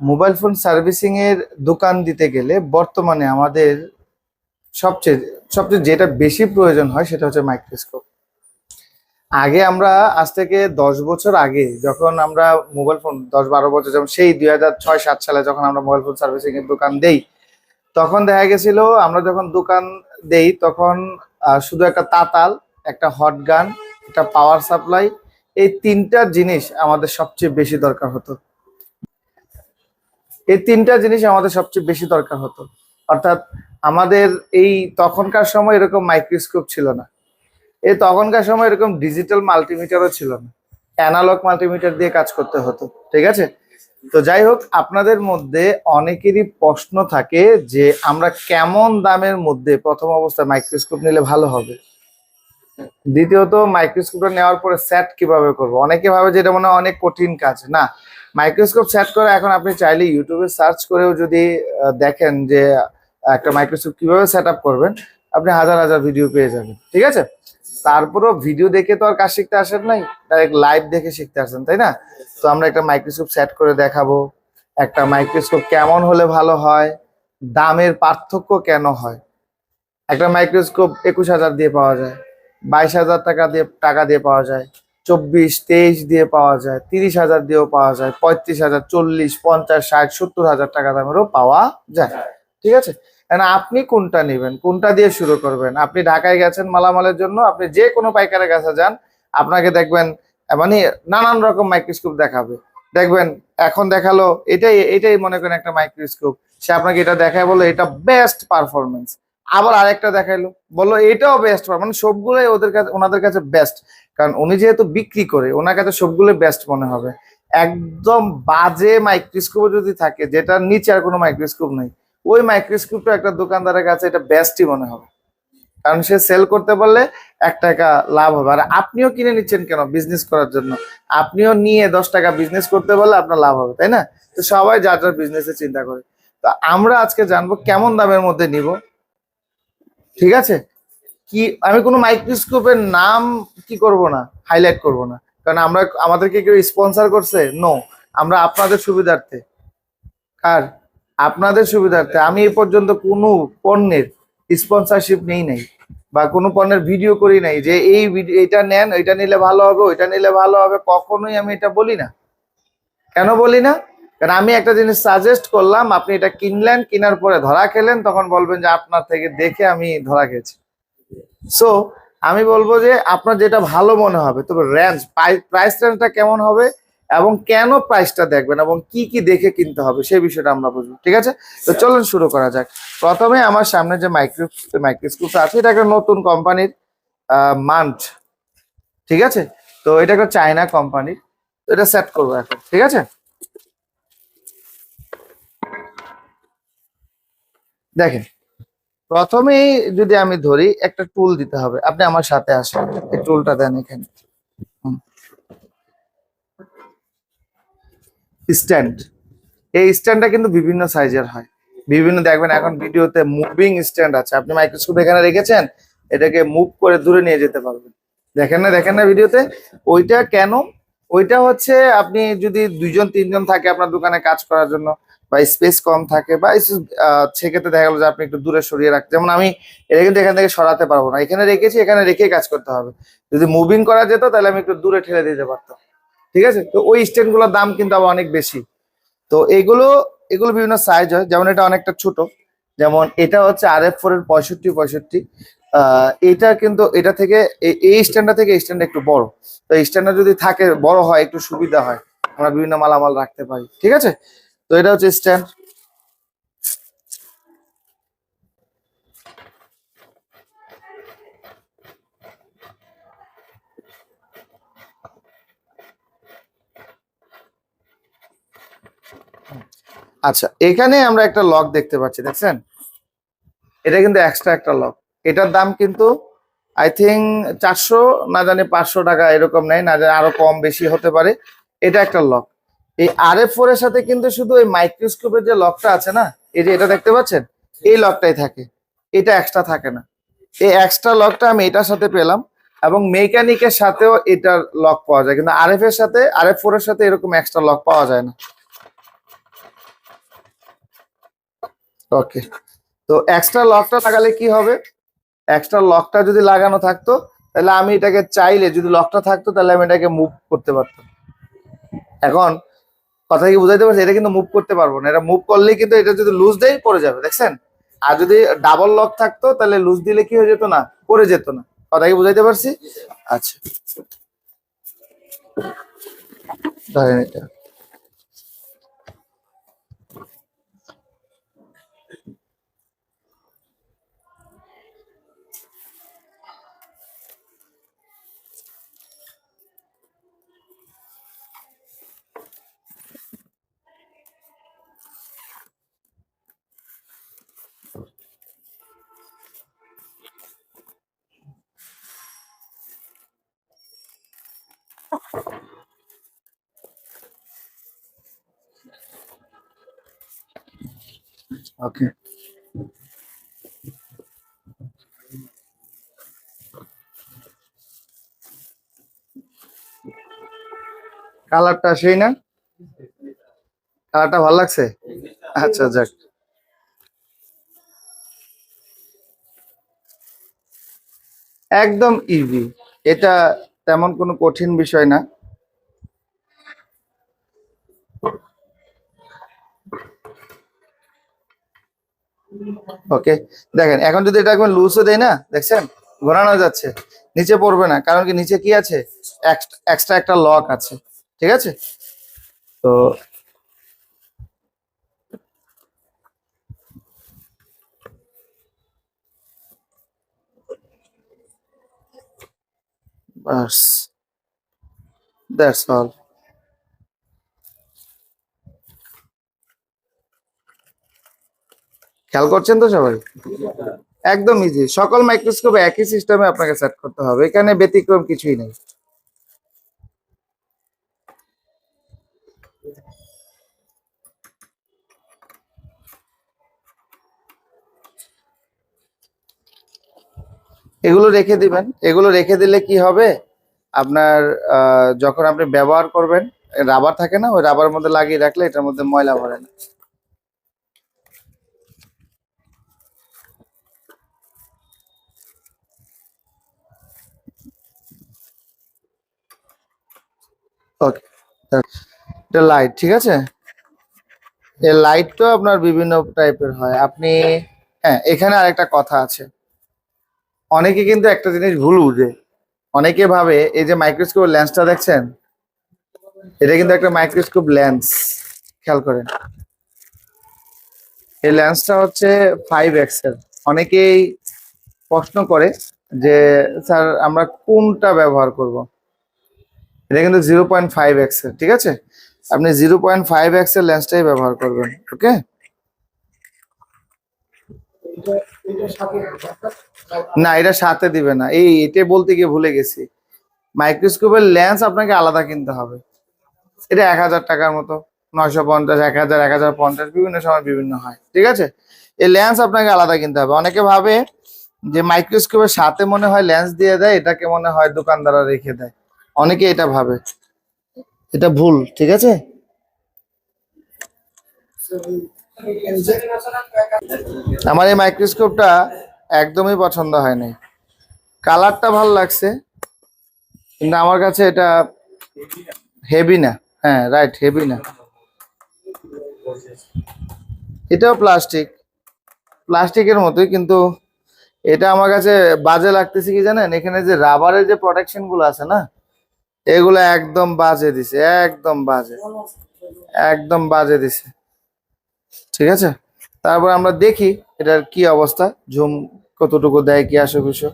Mobile phone servicing এর দোকান দিতে গেলে বর্তমানে আমাদের সবচেয়ে সবচেয়ে যেটা বেশি প্রয়োজন হয় সেটা হচ্ছে মাইক্রোস্কোপ আগে আমরা আজ থেকে দশ বছর আগে যখন আমরা মোবাইল ফোন, দশ বারো বছর যেমন সেই দুই হাজার ছয়, সাত সালে যখন আমরা মোবাইল ফোন সার্ভিসিং এর দোকান দেই, তখন দেখা গেছিল আমরা যখন দোকান দেই তখন শুধু একটা তাতাল, একটা হট গান একটা পাওয়ার সাপ্লাই এই তিনটা জিনিস আমাদের সবচেয়ে বেশি দরকার হতো। এই তিনটা জিনিস আমাদের সবচেয়ে বেশি দরকার হতো। অর্থাৎ আমাদের এই তখনকার সময় এরকম মাইক্রোস্কোপ ছিল না। এই তখনকার সময় এরকম ডিজিটাল মাল্টিমিটারও ছিল না। অ্যানালগ মাল্টিমিটার দিয়ে কাজ করতে হতো, ঠিক আছে? তো যাই হোক, আপনাদের মধ্যে অনেকেরই প্রশ্ন থাকে যে আমরা কেমন দামের মধ্যে প্রথম অবস্থায় মাইক্রোস্কোপ নিলে ভালো হবে? দ্বিতীয়ত মাইক্রোস্কোপটা নেওয়ার পরে সেট কীভাবে করব? অনেকে ভাবে যে এটা মনে অনেক কঠিন কাজ। না মাইক্রোস্কোপ সেট করে এখন আপনি চাইলে ইউটিউবে সার্চ করেও যদি দেখেন যে একটা মাইক্রোস্কোপ কীভাবে সেট করবেন, আপনি হাজার হাজার ভিডিও পেয়ে যাবেন, ঠিক আছে? তারপরও ভিডিও দেখে তো আর কাজ শিখতে আসেন নাই ডাইরেক্ট লাইভ দেখে শিখতে আসেন, তাই না? তো আমরা একটা মাইক্রোস্কোপ সেট করে দেখাবো, একটা মাইক্রোস্কোপ কেমন হলে ভালো হয়, দামের পার্থক্য কেন হয়? একটা মাইক্রোস্কোপ একুশ হাজার দিয়ে পাওয়া যায়, বাইশ হাজার টাকা দিয়ে টাকা দিয়ে পাওয়া যায় চব্বিশ, তেইশ দিয়ে পাওয়া যায়, তিরিশ হাজার দিয়েও পাওয়া যায়, পঁয়ত্রিশ হাজার, চল্লিশ, পঞ্চাশ, ষাট, সত্তর হাজার টাকা দামেরও পাওয়া যায়। ঠিক আছে? এখন আপনি কোনটা নেবেন? কোনটা দিয়ে শুরু করবেন? আপনি ঢাকায় গেছেন মালামালের জন্য, আপনি যে কোনো পাইকারের কাছে যান, আপনাকে দেখবেন মানে নানান রকম মাইক্রোস্কোপ দেখাবে। দেখবেন, এখন দেখাল, এটাই এটাই মনে করেন একটা মাইক্রোস্কোপ সে আপনাকে এটা দেখায় বলে এটা বেস্ট পারফরমেন্স আবার আরেকটা দেখাইলো। বলল, এটাও বেস্ট মানে সবগুলোই ওদের কাছে, ওনাদের কাছে বেস্ট কারণ উনি যেহেতু বিক্রি করে, ওনার কাছে সবগুলো বেস্ট মনে হবে। একদম বাজে মাইক্রোস্কোপ যদি থাকে, যেটার নিচে আর কোনো মাইক্রোস্কোপ নেই, ওই মাইক্রোস্কোপটা একটা দোকানদারের কাছে এটা বেস্টই মনে হবে। কারণ সে সেল করতে পারলে এক টাকা লাভ হবে। আর আপনিও কিনে নিচ্ছেন কেন বিজনেস করার জন্য? আপনিও নিয়ে দশ টাকা বিজনেস করতে পারলে আপনার লাভ হবে, তাই না? তো সবাই যার যার বিজনেসে চিন্তা করে। তো আমরা আজকে জানব কেমন দামের মধ্যে নিব। ঠিক আছে? কি, আমি কোনো মাইক্রোস্কোপের নাম কি করব না? হাইলাইট করব না। কারণ আমরা, আমাদেরকে কেউ স্পন্সর করছে? নো আমরা আপনাদের সুবিধার্থে। কার? আপনাদের সুবিধার্থে। আমি এই পর্যন্ত কোনো পণ্যের স্পন্সরশিপ নেই নাই। বা কোনো পণ্যের ভিডিও করি নাই যে এই এটা নেন, এটা নিলে ভালো হবে, ওইটা নিলে ভালো হবে। কখনোই আমি এটা বলি না। কেন বলি না? কারণ আমি একটা জিনিস সাজেস্ট করলাম, আপনি এটা কিনলেন, কেনার পরে ধরা খেলেন, তখন বলবেন যে আপনার থেকে দেখে আমি ধরা খেয়েছি। সো আমি বলব যে আপনার যেটা ভালো মনে হবে, তবে রেঞ্জ প্রাইস রেঞ্জটা কেমন হবে এবং কেন প্রাইসটা দেখবেন এবং কি কি দেখে কিনতে হবে, সেই বিষয়টা আমরা বুঝব, ঠিক আছে? তো চলুন শুরু করা যাক। প্রথমে আমার সামনে যে মাইক্রো মাইক্রোস্কোপটা আছে, এটা একটা নতুন কোম্পানির মান্ট ঠিক আছে? তো এটা একটা চায়না কোম্পানির তো এটা সেট করব এখন, ঠিক আছে? দেখেন, প্রথমেই যদি আমি ধরি, একটা টুল দিতে হবে। আপনি আমার সাথে আসেন, এই টুলটা দেন এখানে। স্ট্যান্ড এই স্ট্যান্ডটা কিন্তু বিভিন্ন সাইজের হয়। বিভিন্ন, দেখবেন এখন ভিডিওতে মুভিং স্ট্যান্ড আছে। আপনি মাইক্রোস্কোপ এখানে রেখেছেন, এটাকে মুভ করে দূরে নিয়ে যেতে পারবেন। দেখেন না দেখেন না ভিডিওতে ওইটা কেন? ওইটা হচ্ছে আপনি যদি দুইজন, তিনজন থাকে আপনার দোকানে কাজ করার জন্য বা স্পেস কম থাকে বা সেক্ষেত্রে দেখা গেলো যে আপনি একটু দূরে সরিয়ে রাখতে যেমন আমি এটা কিন্তু এখান থেকে সরাতে পারব না। এখানে রেখেছি, এখানে রেখে কাজ করতে হবে। যদি মুভিং করা যেত তাহলে আমি একটু দূরে ঠেলে দিতে পারতাম। ঠিক আছে? তো ওই স্ট্যান্ডগুলোর দাম কিন্তু আবার অনেক বেশি। তো এগুলো এগুলো বিভিন্ন সাইজ হয়। যেমন এটা অনেকটা ছোট। যেমন এটা হচ্ছে আর এফ ফোর এর পঁয়ষট্টি পঁয়ষট্টি। এটা কিন্তু, এটা থেকে এই স্ট্যান্ডটা থেকে এই স্ট্যান্ড একটু বড়। তো এই স্ট্যান্ডটা যদি থাকে, বড় হয়, একটু সুবিধা হয়। আমরা বিভিন্ন মালামাল রাখতে পারি। ঠিক আছে? তো এটা হচ্ছে স্ট্যান্ড। আচ্ছা এখানে আমরা একটা লক দেখতে পাচ্ছি, দেখছেন? এটা কিন্তু এক্সট্রা একটা লক। এটার দাম কিন্তু আই থিঙ্ক চারশো, না জানি পাঁচশো টাকা এরকম নেই না জানি আরও কম বেশি হতে পারে। এটা একটা লক। এই আর এফ ফোর এর সাথে কিন্তু শুধু ওই মাইক্রোস্কোপের যে লকটা আছে না, এই যে এটা দেখতে পাচ্ছেন? এই লকটাই থাকে। এটা এক্সট্রা থাকে না। এই এক্সট্রা লকটা আমি এটার সাথে পেলাম এবং মেকানিকের সাথেও এটার লক পাওয়া যায়। কিন্তু আর এফ এর সাথে আর এফ ফোর এর সাথে এরকম এক্সট্রা লক পাওয়া যায় না। ওকে তো এক্সট্রা লকটা লাগালে কি হবে? এক্সট্রা লকটা যদি লাগানো থাকতো, তাহলে আমি এটাকে চাইলে যদি লকটা থাকতো, তাহলে আমি এটাকে মুভ করতে পারতাম। এখন কথা কি বুঝাইতে পারছি? এটা কিন্তু মুভ করতে পারব না। এটা মুভ করলেই কিন্তু এটা যদি লুজ দেয় পরে যাবে, দেখছেন? আর যদি ডাবল লক থাকতো, তাহলে লুজ দিলে কি হয়ে যেত না? পরে যেত না। কথা কি বুঝাইতে পারছি? আচ্ছা। ধরেন এটা। ওকে কালারটা সেই না? কালারটা ভালো লাগছে? আচ্ছা যাক। একদম ইজি এটা তেমন কোনো কঠিন বিষয় না। ওকে দেখেন, এখন যদি এটা একবার লুজও দেয় না, দেখছেন? ঘোরানো যাচ্ছে, নিচে পড়বে না, কারণ কি নিচে কি আছে? এক্সট্রা একটা লক আছে, ঠিক আছে? তো বাস দ্যাটস অল খেয়াল করছেন তো সবাই? একদম ইজি সকল মাইক্রোস্কোপে একই সিস্টেমে আপনাকে সেট করতে হবে। এখানে ব্যতিক্রম কিছুই নেই। এগুলো রেখে দিবেন। এগুলো রেখে দিলে কি হবে? আপনার যখন আপনি ব্যবহার করবেন, রাবার থাকে না, ওই রাবার মধ্যে লাগিয়ে রাখলে এটার মধ্যে ময়লা ভরে না। ওকে এটা লাইট ঠিক আছে? এই লাইটটা আপনার বিভিন্ন টাইপের হয়। আপনি হ্যাঁ এখানে আরেকটা কথা আছে। অনেকে কিন্তু একটা জিনিস ভুল বুঝে। অনেকে ভাবে, এই যে মাইক্রোস্কোপ লেন্সটা দেখছেন? এটা কিন্তু একটা মাইক্রোস্কোপ লেন্স খেয়াল করেন। এই লেন্সটা হচ্ছে ফাইভ এক্সেল অনেকেই প্রশ্ন করে যে, স্যার, আমরা কোনটা ব্যবহার করব? এটা কিন্তু জিরো পয়েন্ট ফাইভ এক্সেল ঠিক আছে? আপনি জিরো পয়েন্ট ফাইভ এক্সেল লেন্সটাই ব্যবহার করবেন ওকে না, এটা সাথে দিবে না। এই, এটা বলতে গিয়ে ভুলে গেছি। মাইক্রোস্কোপের লেন্স আপনাকে আলাদা কিনতে হবে। এটা এক হাজার টাকার মতো। নয়শো পঞ্চাশ, এক হাজার এক হাজার পঞ্চাশ, বিভিন্ন সময় বিভিন্ন হয়। ঠিক আছে? এই লেন্স আপনাকে আলাদা কিনতে হবে। অনেকে ভাবে যে মাইক্রোস্কোপের সাথে মনে হয় লেন্স দিয়ে দেয়, এটাকে মনে হয় দোকানদাররা রেখে দেয়। অনেকে এটা ভাবে। এটা ভুল, ঠিক আছে? আমার এই মাইক্রোস্কোপটা একদমই পছন্দ হয়নি। কালারটা ভালো লাগছে, কিন্তু আমার কাছে এটা হেভি না। হ্যাঁ রাইট হেভি না। এটাও প্লাস্টিক প্লাস্টিকের মতোই, কিন্তু এটা আমার কাছে বাজে লাগতেছে কি জানেন? এখানে যে রাবারের যে প্রোটেকশনগুলো আছে না, এগুলো একদম বাজে দিছে, একদম বাজে। একদম বাজে দিছে। ঠিক আছে? তারপর আমরা দেখি এটার কি অবস্থা, ঝুম কতটুকু দেয় কি আসে কিছু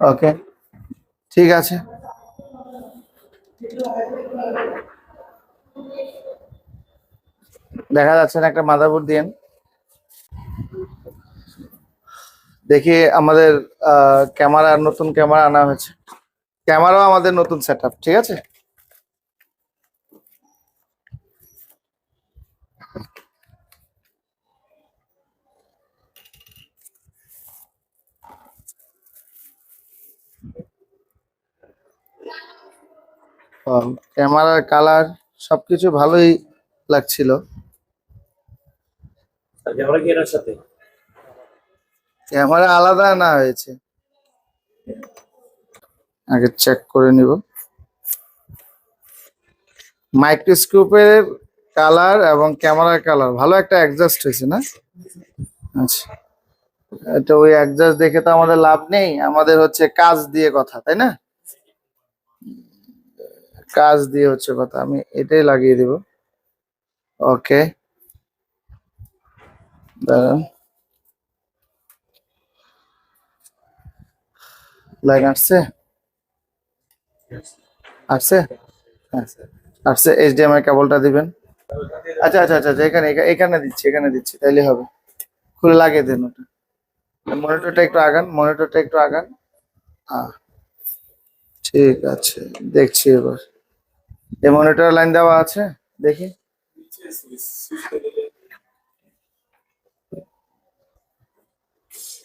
ওকে, ঠিক আছে। দেখা যাচ্ছে না একটা মাদারবোর্ড দিয়েন দেখি আমাদের ক্যামেরা, নতুন ক্যামেরা আনা হয়েছে। ক্যামেরাও আমাদের নতুন সেট ঠিক আছে? ক্যামেরার কালার সবকিছু ভালোই লাগছিল। ক্যামেরা কি এটার সাথে? ক্যামেরা আলাদা না হয়েছে? আগে চেক করে নিব। মাইক্রোস্কোপের কালার এবং ক্যামেরার কালার ভালো একটা অ্যাডজাস্ট হয়েছে না? আচ্ছা। এটা ওই অ্যাডজাস্ট দেখে তো আমাদের লাভ নেই। আমাদের হচ্ছে কাজ দিয়ে কথা, তাই না? কাজ দিয়ে হচ্ছে কথা। আমি এটাই লাগিয়ে দিব। ওকে দাঁড়ান। লাইন আসছে? আসছে? আসছে এইচডিএমআই কেবলটা দিবেন। আচ্ছা আচ্ছা আচ্ছা আচ্ছা, এখানে এখা- এখানে দিচ্ছি এখানে দিচ্ছি তাইলে হবে। খুলে লাগিয়ে দেন ওটা। মনিটরটা একটু আগান মনিটরটা একটু আগান। ঠিক আছে দেখছি এবার। এই মনিটর লাইন দেওয়া আছে দেখি।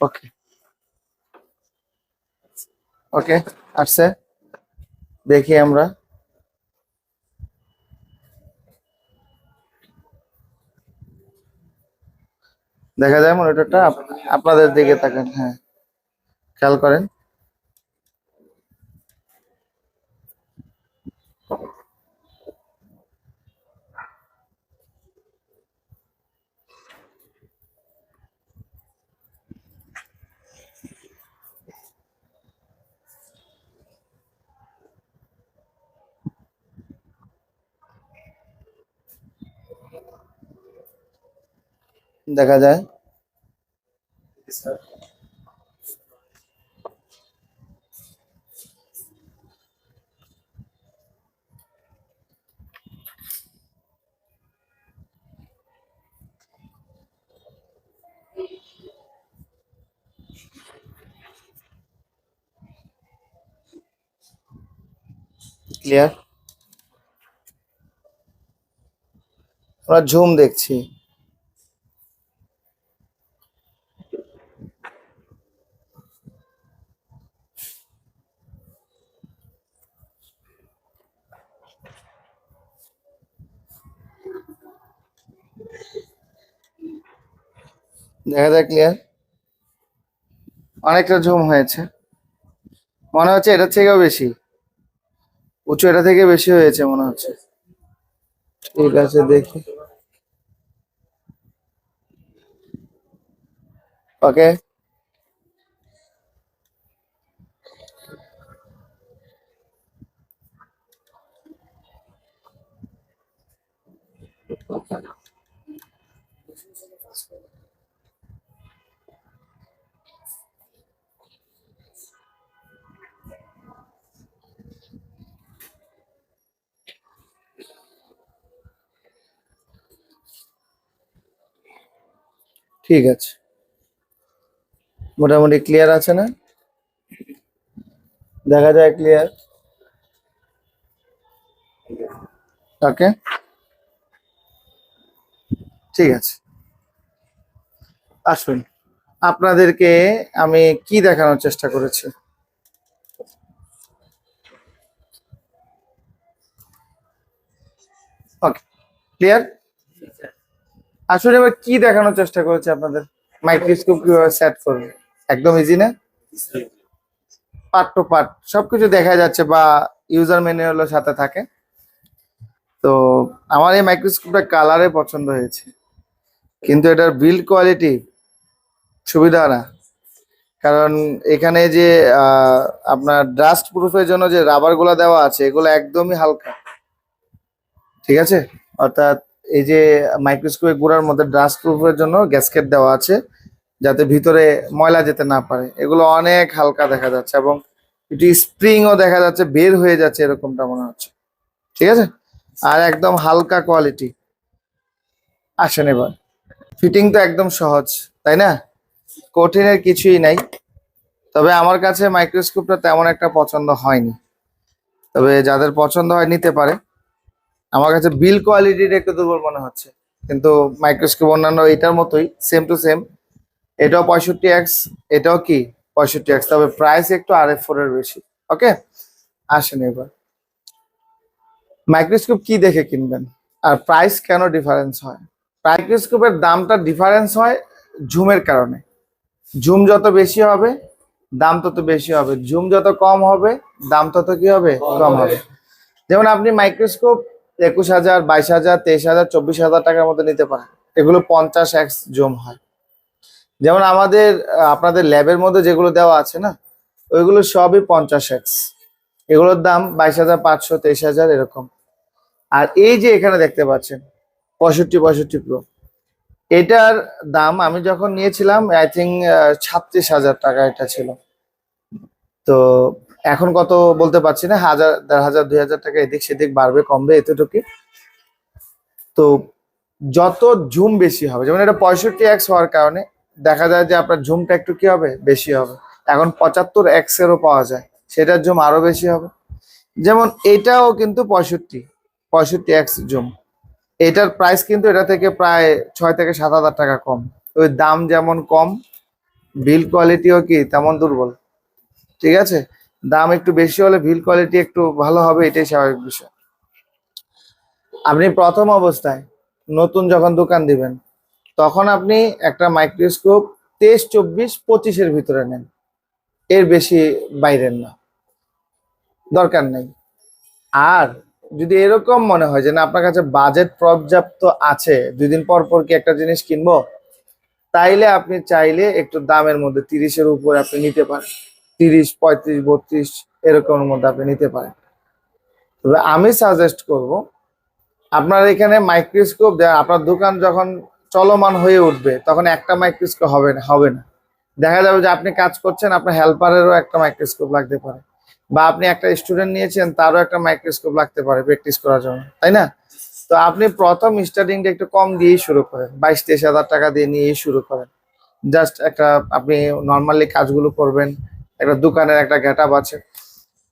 ওকে। ওকে আসছে। দেখি আমরা। দেখা যায় মনিটরটা আপ- আপনাদের দিকে তাকান হ্যাঁ। খেয়াল করেন। দেখা যায়। ক্লিয়ার আমরা ঝুম দেখছি। দেখা যায় ক্লিয়ার? অনেকটা ঝুম হয়েছে। মনে হচ্ছে এটার থেকেও বেশি। উঁচু এটা থেকে বেশি হয়েছে মনে হচ্ছে। ঠিক আছে, দেখি। ওকে। ঠিক আছে। মোটামুটি ক্লিয়ার আছে না? দেখা যায় ক্লিয়ার ওকে ঠিক আছে। আসুন, আপনাদেরকে আমি কি দেখানোর চেষ্টা করেছি? ওকে ক্লিয়ার আসলে এবার কি দেখানোর চেষ্টা করেছে আপনাদের? মাইক্রোস্কোপ কীভাবে সেট করবে? একদম ইজি না? পার্ট টু পার্ট সবকিছু দেখা যাচ্ছে বা ইউজার ম্যানুয়ালের সাথে থাকে। তো আমার এই মাইক্রোস্কোপটা কালারে পছন্দ হয়েছে। কিন্তু এটার বিল্ড কোয়ালিটি সুবিধা না। কারণ এখানে যে আপনার ডাস্ট প্রুফের জন্য যে রাবারগুলা দেওয়া আছে, এগুলো একদমই হালকা। ঠিক আছে? অর্থাৎ এই যে মাইক্রোস্কোপের গুঁড়ার মধ্যে ডাস্ট প্রুফের জন্য গ্যাসকেট দেওয়া আছে, যাতে ভিতরে ময়লা যেতে না পারে। এগুলো অনেক হালকা দেখা যাচ্ছে এবং এটি স্প্রিংও দেখা যাচ্ছে, বের হয়ে যাচ্ছে এরকমটা মনে হচ্ছে। ঠিক আছে? আর একদম হালকা কোয়ালিটি আসেন এবার। ফিটিং তো একদম সহজ, তাই না? কঠিনের কিছুই নাই। তবে আমার কাছে মাইক্রোস্কোপটা তেমন একটা পছন্দ হয়নি। তবে যাদের পছন্দ হয়, নিতে পারে। আমার কাছে বিল কোয়ালিটির একটু দুর্বল মনে হচ্ছে। কিন্তু মাইক্রোস্কোপ অন্যান্য এটার মতোই সেম টু সেম এটাও পঁয়ষট্টি এক্স এটাও কি? পঁয়ষট্টি এক্স তবে প্রাইস একটু আর এফ ফোর এর বেশি। ওকে আসেন এবার। মাইক্রোস্কোপ কি দেখে কিনবেন? আর প্রাইস কেন ডিফারেন্স হয়? মাইক্রোস্কোপের দামটা ডিফারেন্স হয় ঝুমের কারণে। ঝুম যত বেশি হবে, দাম তত বেশি হবে। ঝুম যত কম হবে, দাম তত কি হবে? কম হবে। যেমন আপনি মাইক্রোস্কোপ একুশ হাজার, বাইশ হাজার, তেইশ হাজার, চব্বিশ হাজার টাকার মতো নিতে পারেন। এগুলো পঞ্চাশ এক্স জম হয়। যেমন আমাদের, আপনাদের ল্যাবের মধ্যে যেগুলো দেওয়া আছে না, ওইগুলো সবই পঞ্চাশ এক্স এগুলোর দাম বাইশ হাজার, পাঁচশো, তেইশ হাজার এরকম। আর এই যে এখানে দেখতে পাচ্ছেন, পঁয়ষট্টি পঁয়ষট্টি প্রো এটার দাম আমি যখন নিয়েছিলাম আই থিঙ্ক ছাত্রিশ হাজার টাকা এটা ছিল। তো এখন কত বলতে পারছি না, হাজার, দেড় হাজার, দুই হাজার টাকা এদিক সেদিক বাড়বে, কমবে এতটুকু। তো যত ঝুম বেশি হবে, যেমন এটা পঁয়ষট্টি এক্স হওয়ার কারণে দেখা যায় যে আপনার ঝুমটা একটু কি হবে? বেশি হবে। এখন পঁচাত্তর এক্স এরও পাওয়া যায়, সেটার জুম আরও বেশি হবে। যেমন এটাও কিন্তু পঁয়ষট্টি পঁয়ষট্টি এক্স জুম এটার প্রাইস কিন্তু এটা থেকে প্রায় ছয় থেকে সাত হাজার টাকা কম। ওই দাম যেমন কম বিল কোয়ালিটিও কি তেমন দুর্বল। ঠিক আছে? দাম একটু বেশি হলে ভিল কোয়ালিটি একটু ভালো হবে, এটাই স্বাভাবিক বিষয়। আপনি প্রথম অবস্থায় নতুন যখন দোকান দিবেন, তখন আপনি একটা মাইক্রোস্কোপ তেইশ, চব্বিশ, পঁচিশের ভিতরে নেন। এর বেশি বাইরের না। দরকার নেই। আর যদি এরকম মনে হয় যে না, আপনার কাছে বাজেট পর্যাপ্ত আছে, দুই দিন পর পর কি একটা জিনিস কিনবো? তাইলে আপনি চাইলে একটু দামের মধ্যে তিরিশের উপর আপনি নিতে পারেন। তিরিশ, পঁয়ত্রিশ, বত্রিশ এরকমের মধ্যে আপনি নিতে পারেন। তবে আমি সাজেস্ট করব, আপনার এখানে মাইক্রোস্কোপ দেয়, আপনার দোকান যখন চলমান হয়ে উঠবে, তখন একটা মাইক্রোস্কোপ হবে না হবে না। দেখা যাবে যে আপনি কাজ করছেন, আপনার হেল্পারেরও একটা মাইক্রোস্কোপ লাগতে পারে। বা আপনি একটা স্টুডেন্ট নিয়েছেন, তারও একটা মাইক্রোস্কোপ লাগতে পারে প্র্যাকটিস করার জন্য, তাই না? তো আপনি প্রথম স্টার্টিংটা একটু কম দিয়েই শুরু করেন, বাইশ, তেইশ হাজার টাকা দিয়ে নিয়েই শুরু করেন। জাস্ট একটা, আপনি নর্মালি কাজগুলো করবেন একটা দোকানের একটা গেট আছে।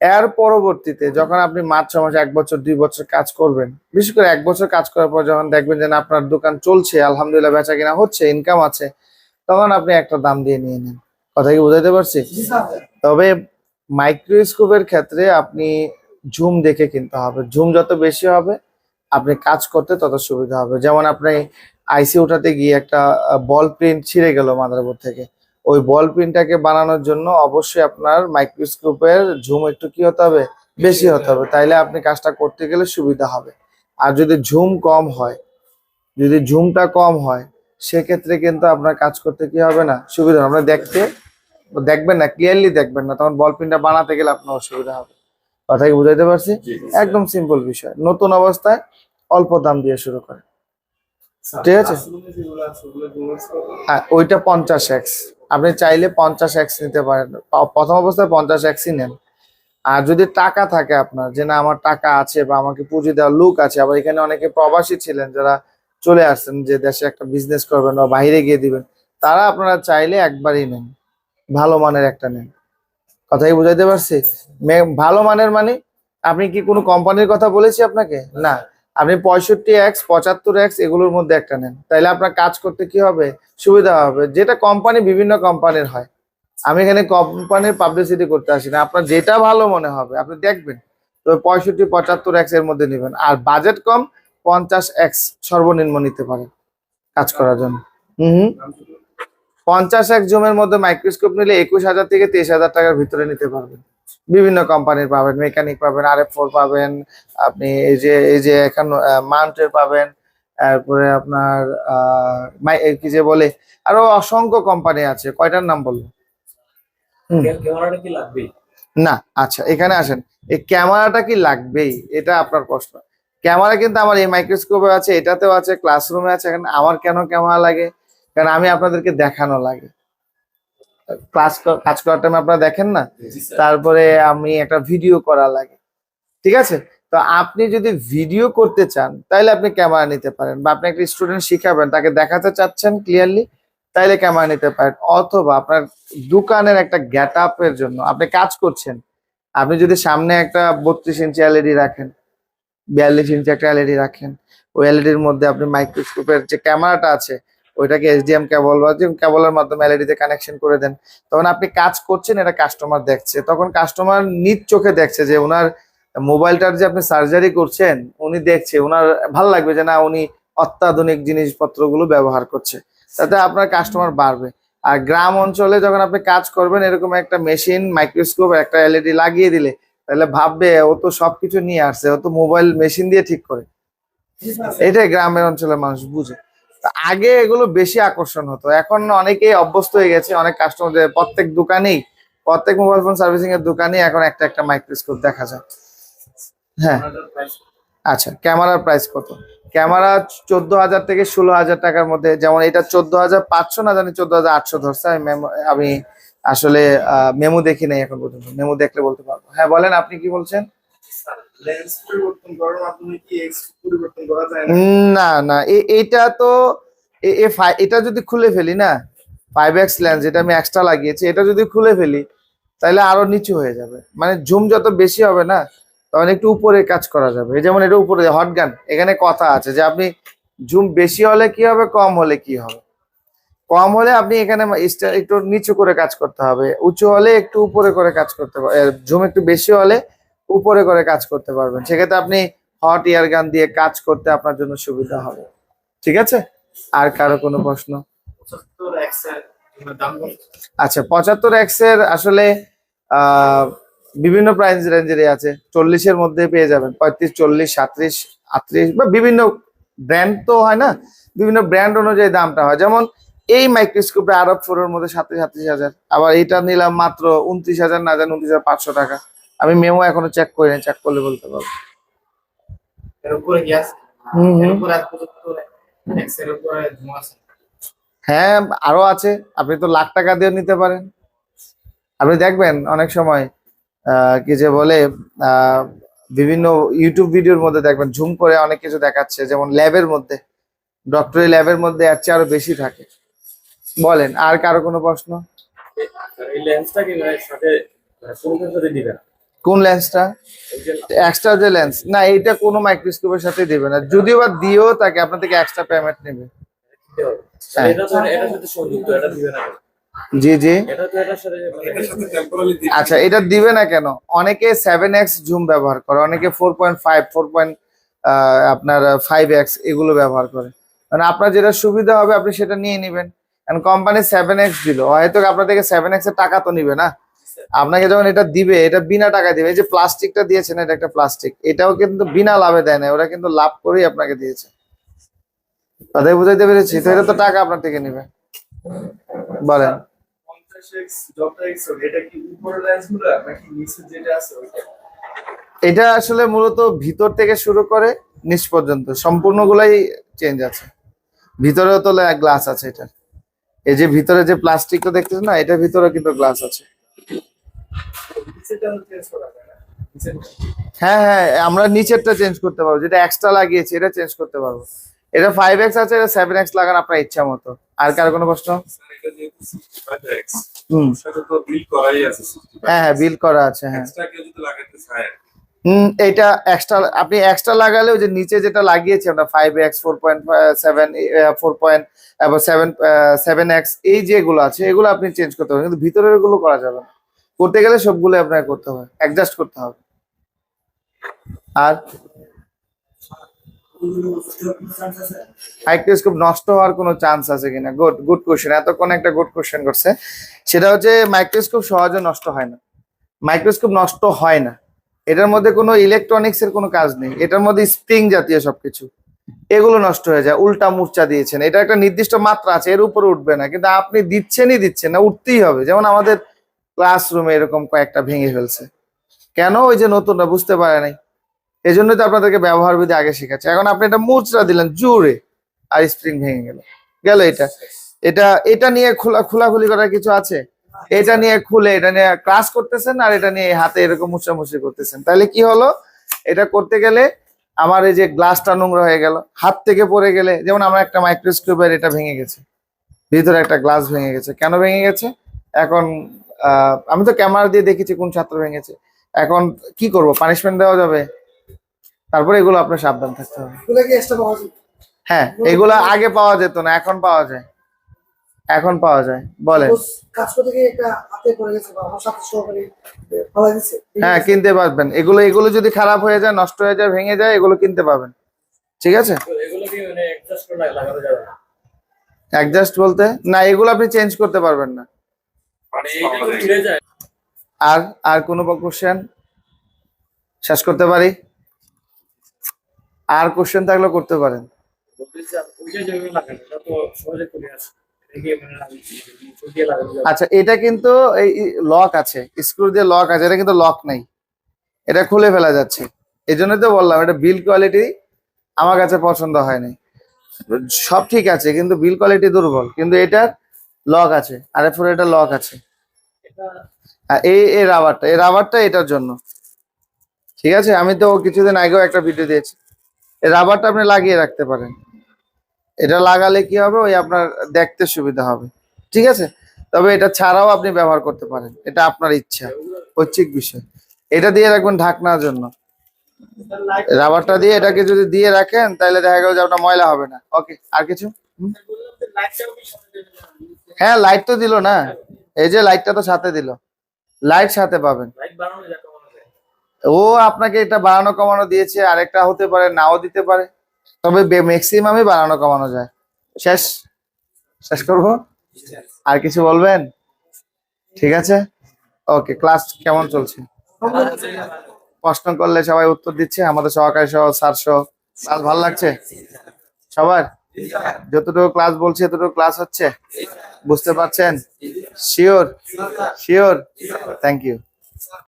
এর পরবর্তীতে যখন আপনি মাস ছ মাস এক বছর দুই বছর কাজ করবেন বিশেষ করে এক বছর কাজ করার পর যখন দেখবেন যে আপনার দোকান চলছে আলহামদুলিল্লাহ বেচা কিনা হচ্ছে ইনকাম আছে তখন আপনি একটা দাম দিয়ে নিয়ে নেন। কথা কি বুঝাইতে পারছি? তবে মাইক্রোস্কোপের ক্ষেত্রে আপনি ঝুম দেখে কিনতে হবে। ঝুম যত বেশি হবে আপনি কাজ করতে তত সুবিধা হবে। যেমন আপনি আইসি ওঠাতে গিয়ে একটা বল প্রিন্ট ছিঁড়ে গেল মাদারবোর্ড থেকে। ওই বল প্রিন্টটাকে বানানোর জন্য অবশ্যই আপনার মাইক্রোস্কোপের ঝুম একটু কি হতে হবে? বেশি হতে হবে। তাইলে আপনি কাজটা করতে গেলে সুবিধা হবে। আর যদি ঝুম কম হয় যদি ঝুমটা কম হয় সেক্ষেত্রে কিন্তু আপনার কাজ করতে কি হবে না? সুবিধা আপনার দেখতে দেখবেন না ক্লিয়ারলি দেখবেন না। তখন বল প্রিন্টটা বানাতে গেলে আপনার অসুবিধা হবে। কথা কি বুঝাইতে পারছি? একদম সিম্পল বিষয়। নতুন অবস্থায় অল্প দাম দিয়ে শুরু করে ঠিক আছে? হ্যাঁ ওইটা পঞ্চাশ এক্স আপনি চাইলে পঞ্চাশ এক্স নিতে পারেন। প্রথম অবস্থায় পঞ্চাশ এক্সই নেন। আর যদি টাকা থাকে আপনার, যে না, আমার টাকা আছে বা আমাকে পুঁজি দেওয়ার লুক আছে, আবার এখানে অনেকে প্রবাসী ছিলেন যারা চলে আসছেন যে দেশে একটা বিজনেস করবেন বা বাইরে গিয়ে দিবেন, তারা আপনারা চাইলে একবারই নেন। ভালো মানের একটা নেন। কথাই বুঝাইতে পারছি? ভালো মানের মানে? আপনি কি কোনো কোম্পানির কথা বলেছি আপনাকে? না। আপনি পঁয়ষট্টি এক্স পঁচাত্তর এক্স এগুলোর মধ্যে একটা নেন। তাইলে আপনার কাজ করতে কি হবে? সুবিধা হবে। যেটা কোম্পানি বিভিন্ন কোম্পানির হয়। আমি এখানে কোম্পানির পাবলিসিটি করতে আসি না। আপনার যেটা ভালো মনে হবে, আপনি দেখবেন। তো পঁয়ষট্টি, পঁচাত্তর এক্সের মধ্যে নেবেন। আর বাজেট কম, পঞ্চাশ এক্স সর্বনিম্ন নিতে পারেন কাজ করার জন্য। হুম পঞ্চাশ এক জুমের মধ্যে মাইক্রোস্কোপ নিলে একুশ হাজার থেকে তেইশ হাজার টাকার ভিতরে নিতে পারবেন। বিভিন্ন কোম্পানির পাবেন মেকানিক পাবেন আর এফ পাবেন আপনি এই যে এই যে এখন মাউন্টের পাবেন তারপরে আপনার কি যে বলে আরও অসংখ্য কোম্পানি আছে কয়টার নাম বলব না আচ্ছা এখানে আসেন এই ক্যামেরাটা কি লাগবেই? এটা আপনার প্রশ্ন। ক্যামেরা কিন্তু আমার এই মাইক্রোস্কোপে আছে এটাতেও আছে ক্লাসরুমে আছে এখন আমার কেন ক্যামেরা লাগে? কারণ আমি আপনাদেরকে দেখানো লাগে। ক্লাস কাজ করার টাইমে আপনারা দেখেন না? তারপরে আমি একটা ভিডিও করা লাগে। ঠিক আছে? তো আপনি যদি ভিডিও করতে চান তাহলে আপনি ক্যামেরা নিতে পারেন বা আপনি একটা স্টুডেন্ট শিখাবেন তাকে দেখাতে চাচ্ছেন ক্লিয়ারলি তাইলে ক্যামেরা নিতে পারেন। অথবা আপনার দোকানের একটা গেটের জন্য আপনি কাজ করছেন আপনি যদি সামনে একটা বত্রিশ ইঞ্চি এলইডি রাখেন বিয়াল্লিশ ইঞ্চি একটা এলইডি রাখেন ওই এলইডির মধ্যে আপনি মাইক্রোস্কোপের যে ক্যামেরাটা আছে ওইটাকে এসডিএম কেবল বা কেবলের মাধ্যমে এলইডি তে কানেকশন করে দেন। তখন আপনি কাজ করছেন, এটা কাস্টমার দেখছে। তখন কাস্টমার নিজ চোখে দেখছে যে ওনার মোবাইলটার যে আপনি সার্জারি করছেন, উনি দেখছে ওনার ভালো লাগবে যে না, উনি অত্যাধুনিক জিনিসপত্রগুলো ব্যবহার করছে। তাতে আপনার কাস্টমার বাড়বে। আর গ্রাম অঞ্চলে যখন আপনি কাজ করবেন, এরকম একটা মেশিন মাইক্রোস্কোপ একটা এলইডি লাগিয়ে দিলে, তাহলে ভাববে, ও তো সবকিছু নিয়ে আসছে, ও তো মোবাইল মেশিন দিয়ে ঠিক করে। এটাই গ্রামের অঞ্চলের মানুষ বুঝে। আগে এগুলো বেশি আকর্ষণ হতো। এখন অনেকেই অভ্যস্ত হয়ে গেছে, অনেক কাস্টমার প্রত্যেক দোকানেই, প্রত্যেক মোবাইল ফোন সার্ভিসিং এর দোকানে এখন একটা একটা মাইক্রোস্কোপ দেখা যায়। হ্যাঁ। আচ্ছা ক্যামেরার প্রাইস কত? ক্যামেরা চোদ্দ হাজার থেকে ষোলো হাজার টাকার মধ্যে, যেমন এটা চোদ্দ হাজার পাঁচশো না জানি চোদ্দ হাজার আটশো ধরছে, আমি আমি আসলে মেমো দেখি নাই এখন পর্যন্ত। মেমো দেখলে বলতে পারব। হ্যাঁ বলেন, আপনি কি বলছেন? লেন্স পরিবর্তন করার মাধ্যমে কি এক্স পরিবর্তন করা না? না এটা তো এটা যদি খুলে ফেলি, না? ফাইভ এক্স লেন্স যেটা আমি এক্সট্রা লাগিয়েছি, এটা যদি খুলে ফেলি, তাহলে আরও নিচু হয়ে যাবে। মানে জুম যত বেশি হবে, না, তখন একটু উপরে কাজ করা যাবে। যেমন এটা উপরে, হট গান, এখানে কথা আছে যে আপনি জুম বেশি হলে কি হবে, কম হলে কি হবে? কম হলে আপনি এখানে একটু নিচু করে কাজ করতে হবে, উঁচু হলে একটু উপরে করে কাজ করতে পারবেন জুম একটু বেশি হলে উপরে করে কাজ করতে পারবেন। সেক্ষেত্রে আপনি হট ইয়ার গান দিয়ে কাজ করতে আপনার জন্য সুবিধা হবে। ঠিক আছে? আর কারও কোনো প্রশ্ন? আচ্ছা পঁচাত্তর এক্সের আসলে বিভিন্ন প্রাইস রেঞ্জেরই আছে। চল্লিশের মধ্যে পেয়ে যাবেন। পঁয়ত্রিশ, চল্লিশ, সাত্রিশ, আটত্রিশ বা বিভিন্ন ব্র্যান্ড তো হয় না? বিভিন্ন ব্র্যান্ড অনুযায়ী দামটা হয়। যেমন এই মাইক্রোস্কোপটা আরব ফোরের মধ্যে সাতত্রিশ সাতত্রিশ হাজার। আবার এটা নিলাম মাত্র উনত্রিশ হাজার, না জানি উনত্রিশ হাজার পাঁচশো টাকা। আমি মেমো এখনও চেক করিনি চেক করলে বলতে পারব। এর উপরে কি আছে? হুম এর হুম উপরে আর পঁচাত্তর এক্সের উপরে জুম আছে। হ্যাঁ আরও আছে। আপনি তো লাখ টাকা দিয়ে নিতে পারেন। আপনি দেখবেন অনেক সময় আহ, কি যে বলে আহ, বিভিন্ন ইউটিউব ভিডিওর মধ্যে দেখবেন ঝুম করে অনেক কিছু দেখাচ্ছে। যেমন ল্যাবের মধ্যে ডক্টরি ল্যাবের মধ্যে এর চেয়ে আরও বেশি থাকে। বলেন আর কারও কোনো প্রশ্ন? এই লেন্সটা কি মানে সাথে সাথে দিবে না কোন লেন্সটা? এক্সট্রা যে লেন্স। না এটা কোনো মাইক্রোস্কোপের সাথে দেবে না। যদিও বা দিয়েও তাকে আপনার থেকে এক্সট্রা পেমেন্ট নেবে। হ্যাঁ। এটা তো এটার সাথে সংযুক্ত এটা দিবে না জি জি। মানে আচ্ছা এটা দিবে না কেন? অনেকে সেভেন এক্স জুম ব্যবহার করে অনেকে four point five four point আপনার ফাইভ এক্স এগুলো ব্যবহার করে। মানে আপনার যেটা সুবিধা হবে আপনি সেটা নিয়ে নেবেন। কারণ কোম্পানি সেভেন এক্স দিল। হয়তো আপনার থেকে সেভেন এক্সের টাকা তো নিবে না। আপনাকে যখন এটা দিবে এটা বিনা টাকায় দিবে এই যে প্লাস্টিকটা দিয়েছেন এটা একটা প্লাস্টিক এটাও কিন্তু বিনা লাভে দেয় না ওরা কিন্তু লাভ করেই আপনাকে দিয়েছে। তাদের বুঝাইতে পেরেছি তো এটা তো টাকা আপনার থেকে নিবে। বলেন। এটা কি উপরের লেন্সগুলো নাকি নিচে যেটা আছে ওইটা? এটা আসলে মূলত ভিতর থেকে শুরু করে নিচ পর্যন্ত সম্পূর্ণগুলাই চেঞ্জ আছে। ভিতরেও তো গ্লাস আছে এটা। এই যে ভিতরে যে প্লাস্টিকটা দেখতেছেন না এটার ভিতরে কিন্তু গ্লাস আছে। হ্যাঁ হ্যাঁ আমরা নিচেরটা চেঞ্জ করতে পারব। যেটা এক্সট্রা লাগিয়েছি এটা চেঞ্জ করতে পারব। এটা ফাইভ এক্স আছে এটা সেভেন এক্স লাগান আপনার ইচ্ছা মতো। আর কার কোনো প্রশ্ন? এটা যেহেতু 65x হুম সাথে তো বিল করাই আছে। 65 হ্যাঁ হ্যাঁ বিল করা আছে হ্যাঁ। এটা এক্সট্রা আপনি এক্সট্রা লাগালেও যে নিচে যেটা লাগিয়েছি আমরা five X four point seven four point এবং সেভেন সেভেন এক্স এই যেগুলো আছে, এগুলো আপনি চেঞ্জ করতে পারেন, কিন্তু ভিতরেরগুলো করা যাবে না। করতে গেলে সবগুলো আপনাকে করতে হবে অ্যাডজাস্ট করতে হবে। আর মাইক্রোস্কোপ নষ্ট হওয়ার কোনো চান্স আছে কিনা? গুড গুড কোশ্চেন এতক্ষণ একটা গুড কোশ্চেন করছে। সেটা হচ্ছে মাইক্রোস্কোপ সহজে নষ্ট হয় না। মাইক্রোস্কোপ নষ্ট হয় না। এটার মধ্যে কোনো ইলেকট্রনিক্স এর কোনো কাজ নেই। এটার মধ্যে স্প্রিং জাতীয় সবকিছু। এগুলো নষ্ট হয়ে যায়, উল্টা মূর্চা দিয়েছেন। এটা একটা নির্দিষ্ট মাত্রা আছে, এর উপরে উঠবে না। কিন্তু আপনি দিচ্ছেনই দিচ্ছেন না, উঠতেই হবে। যেমন আমাদের ক্লাসরুমে এরকম কয়েকটা ভেঙে ফেলছে। কেন? ওই যে নতুনরা, বুঝতে পারে নাই। এই জন্যই তো আপনাদেরকে ব্যবহার বিধি আগে শেখাচ্ছে। এখন আপনি এটা মুচড়া দিলেন, জোরে, আর স্প্রিং ভেঙে গেল। গেল এটা। এটা এটা নিয়ে খোলা খোলাখুলি করার কিছু আছে? এটা নিয়ে খুলে এটা নিয়ে ক্লাস করতেছেন আর এটা নিয়ে হাতে এরকম মুছামুছি করতেছেন। তাহলে কি হলো? এটা করতে গেলে আমার এই যে গ্লাসটা নোংরা হয়ে গেল। হাত থেকে পড়ে গেলে যেমন আমার একটা মাইক্রোস্কোপের এটা ভেঙে গেছে। ভিতরে একটা গ্লাস ভেঙে গেছে। কেন ভেঙে গেছে? এখন আহ, আমি তো ক্যামেরা দিয়ে দেখেছি কোন ছাত্র ভেঙেছে। এখন কি করব? পানিশমেন্ট দেওয়া যাবে? তারপরে এগুলো আপনার সাবধান থাকতে হবে। হ্যাঁ এগুলো আগে পাওয়া যেত না এখন পাওয়া যায়। এখন পাওয়া যায় বলেন। কাজ করতে গিয়ে একটা হাতে পড়ে গেছে বা আমার সাথে সহকারী পালা দিচ্ছে হ্যাঁ কিনতে পারবেন। এগুলো এগুলো যদি খারাপ হয়ে যায় নষ্ট হয়ে যায় ভেঙে যায় এগুলো কিনতে পাবেন ঠিক আছে? এগুলো কি মানে অ্যাডজাস্ট করে লাগানো যাবে না? অ্যাডজাস্ট বলতে? না এগুলো আপনি চেঞ্জ করতে পারবেন না। মানে আর আর কোনো কোশ্চেন শেষ করতে পারি? আর কোশ্চেন থাকলে করতে পারেন। আচ্ছা এটা কিন্তু এই লক আছে। স্ক্রু দিয়ে লক আছে, এটা কিন্তু লক নেই। এটা খুলে ফেলা যাচ্ছে। এই জন্যই তো বললাম, এটা বিল কোয়ালিটি আমার কাছে পছন্দ হয়নি। সব ঠিক আছে, কিন্তু বিল কোয়ালিটি দুর্বল। কিন্তু এটার লক আছে আর এরপরে এটা লক আছে। এই এই রাবারটা এই রাবারটা এটার জন্য। ঠিক আছে? আমি তো কিছুদিন আগেও একটা ভিডিও দিয়েছি। এই রাবারটা আপনি লাগিয়ে রাখতে পারেন। এটা লাগালে কি হবে? ওই আপনার দেখতে সুবিধা হবে। ঠিক আছে? তবে এটা ছাড়াও আপনি ব্যবহার করতে পারেন। এটা আপনার ইচ্ছা। ঐচ্ছিক বিষয়। এটা দিয়ে রাখবেন ঢাকনার জন্য। রাবারটা দিয়ে এটাকে যদি দিয়ে রাখেন তাহলে দেখা গেল যে আপনার ময়লা হবে না। ওকে আর কিছু? হ্যাঁ লাইট তো দিল না। এই যে লাইটটা তো সাথে দিল। লাইট সাথে পাবেন। ও আপনাকে এটা বাড়ানো কমানো দিয়েছে। আরেকটা হতে পারে, নাও দিতে পারে। তবে ম্যাক্সিমামই বাড়ানো কমানো যায়। শেষ? শেষ করব? আর কিছু বলবেন? ঠিক আছে? ওকে ক্লাস কেমন চলছে? প্রশ্ন করলে সবাই উত্তর দিচ্ছে, আমাদের সহকারী সহ স্যার সহ। ক্লাস ভালো লাগছে? সবার? যতটুকু ক্লাস বলছে, এতটুকু ক্লাস হচ্ছে? বুঝতে পারছেন? Sure sure thank you